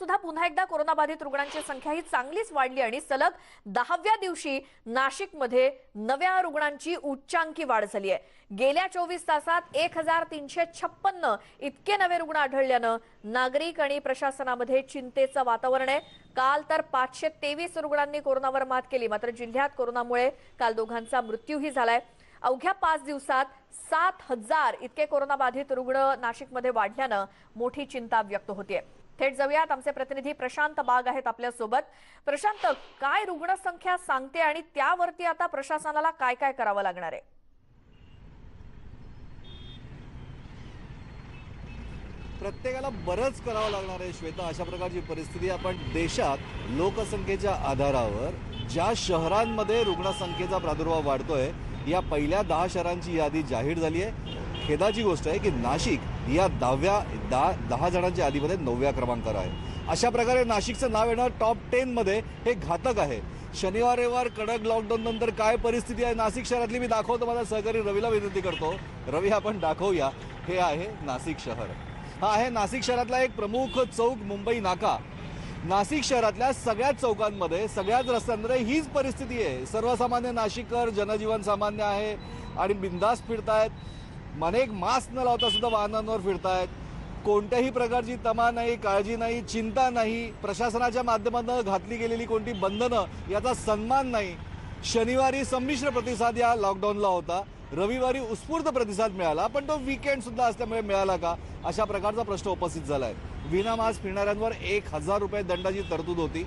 सुद्धा पुन्हा एकदा कोरोनाबाधित रुग्णांची संख्या ही चांगलीच वाढली आणि सलग दहाव्या दिवशी नाशिकमध्ये नव्या रुग्णांची उच्चांकी वाढ झाली आहे. गेल्या चोवीस तासात एक हजार तीनशे छप्पन्न इतके नवे रुग्ण आढळल्यानं नागरिक आणि प्रशासनामध्ये चिंतेचं वातावरण आहे. काल तर पाचशे तेवीस रुग्णांनी कोरोनावर मात केली मात्र जिल्ह्यात कोरोनामुळे काल दोघांचा मृत्यूही झालाय. अवघ्या पाच दिवसात सात हजार इतके कोरोनाबाधित रुग्ण नाशिकमध्ये वाढल्यानं मोठी चिंता व्यक्त होतीये. थेट जाऊयात. आमचे प्रतिनिधी प्रशांत बाग आहेत आपल्यासोबत. प्रशांत काय रुग्णसंख्या सांगते आणि त्यावरती आता प्रशासनाला काय काय करावं लागणार आहे? प्रत्येकाला बरंच करावं लागणार आहे श्वेता. अशा प्रकारची परिस्थिती आपण देशात लोकसंख्येच्या आधारावर ज्या शहरांमध्ये रुग्णसंख्येचा प्रादुर्भाव वाढतोय या पहिल्या दहा शहरांची यादी जाहीर झाली आहे. खेदाची गोष्ट आहे की नाशिक या दहाव्या दहा दहा जणांच्या यादीमध्ये नवव्या क्रमांकावर आहे. अशा प्रकारे नाशिकचं नाव येणं टॉप टेनमध्ये हे घातक आहे. शनिवार रविवार कडक लॉकडाऊन नंतर काय परिस्थिती आहे नाशिक शहरातली? मी दाखवतो माझा सहकारी रवीला विनंती करतो. रवी आपण दाखवूया. हे आहे नाशिक शहर. हा आहे नाशिक शहरातला एक प्रमुख चौक मुंबई नाका. नाशिक शहरातल्या सगळ्याच चौकांमध्ये सगळ्याच रस्त्यांमध्ये हीच परिस्थिती आहे. सर्वसामान्य नाशिककर जनजीवन सामान्य आहे आणि बिंदास फिरतायत. अनेक मास्क न लावता सुद्धा वाहनांवर फिरतायत. कोणत्याही प्रकारची तमा नाही काळजी नाही चिंता नाही. प्रशासनाच्या माध्यमातून घातली गेलेली कोणती बंधनं याचा सन्मान नाही. शनिवारी संमिश्र प्रतिसाद या लॉकडाऊनला होता. रविवारी उत्स्फूर्त प्रतिसाद मिळाला पण तो वीकेंड सुद्धा असल्यामुळे मिळाला का? अशा प्रकारचा प्रश्न उपस्थित झाला आहे विना विनामास्क फिरणाऱ्यांवर एक हजार रुपये दंडाची तरतूद होती.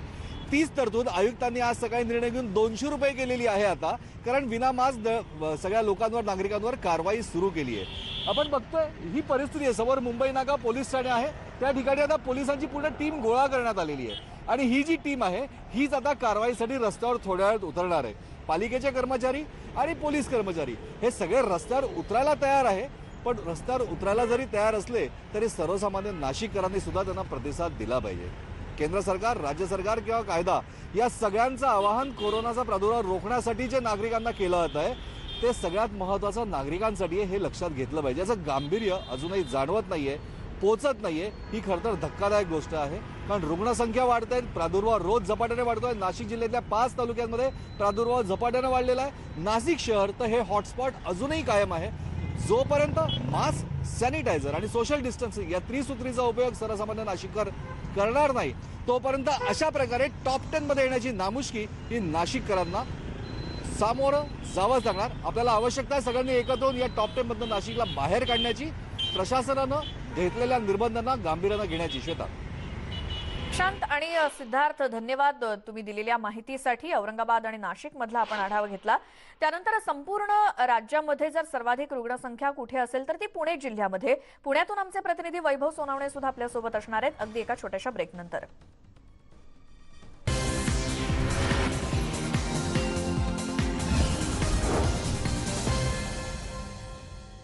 तीच तरतूद आयुक्तांनी आज सकाळी निर्णय घेऊन दोनशे रुपये केलेली आहे आता कारण विनामास्क द- सगळ्या लोकांवर नागरिकांवर कारवाई सुरू केली आहे. आपण बघतोय ही परिस्थिती आहे. समोर मुंबई नाका पोलीस ठाणे आहे. त्या ठिकाणी आता पोलिसांची पूर्ण टीम गोळा करण्यात आलेली आहे. आणि ही जी टीम आहे हीच आता कारवाईसाठी रस्त्यावर थोड्या वेळात उतरणार आहे. पालिकेचे कर्मचारी आणि पोलीस कर्मचारी हे सगळे रस्त्यावर उतरायला तयार आहे. पण रस्त्यावर उतरायला जरी तयार असले तरी सर्वसामान्य नाशिककरांनी सुद्धा त्यांना प्रतिसाद दिला पाहिजे. केंद्र सरकार राज्य सरकार किंवा कायदा या सगळ्यांचं आवाहन कोरोनाचा प्रादुर्भाव रोखण्यासाठी जे नागरिकांना केलं जात आहे ते सगळ्यात महत्वाचं नागरिकांसाठी आहे हे लक्षात घेतलं पाहिजे. याचं गांभीर्य अजूनही जाणवत नाहीये पोचत नाहीये. ही खरं तर धक्कादायक गोष्ट आहे. कारण रुग्णसंख्या वाढत आहे प्रादुर्भाव रोज झपाट्याने वाढतो आहे नाशिक जिल्ह्यातल्या पाच तालुक्यांमध्ये प्रादुर्भाव झपाट्याने वाढलेला आहे. नाशिक शहर तर हे हॉटस्पॉट अजूनही कायम आहे. जोपर्यंत मास्क सॅनिटायझर आणि सोशल डिस्टन्सिंग या त्रिसूत्रीचा उपयोग सर्वसामान्य नाशिककर करणार नाही तोपर्यंत अशा प्रकारे टॉप टेन मध्ये येण्याची नामुष्की ही नाशिककरांना सामोरं जावंच लागणार. आपल्याला आवश्यकता आहे सगळ्यांनी एकत्र होऊन या टॉप टेन मधून नाशिकला बाहेर काढण्याची प्रशासनानं घेतलेल्या निर्बंधांना गांभीर्यानं घेण्याची श्वेता शांत आणि सिद्धार्थ धन्यवाद तुम्ही दिलेल्या माहितीसाठी औरंगाबाद आणि नाशिक मधला आपण आढावा घेतला. त्यानंतर संपूर्ण राज्यामध्ये जर सर्वाधिक रुग्णसंख्या कुठे असेल तर ती पुणे जिल्ह्यामध्ये. पुण्यातून आमचे प्रतिनिधी वैभव सोनावणे सुद्धा आपल्यासोबत असणार आहेत. अगदी एका छोट्याशा ब्रेकनंतर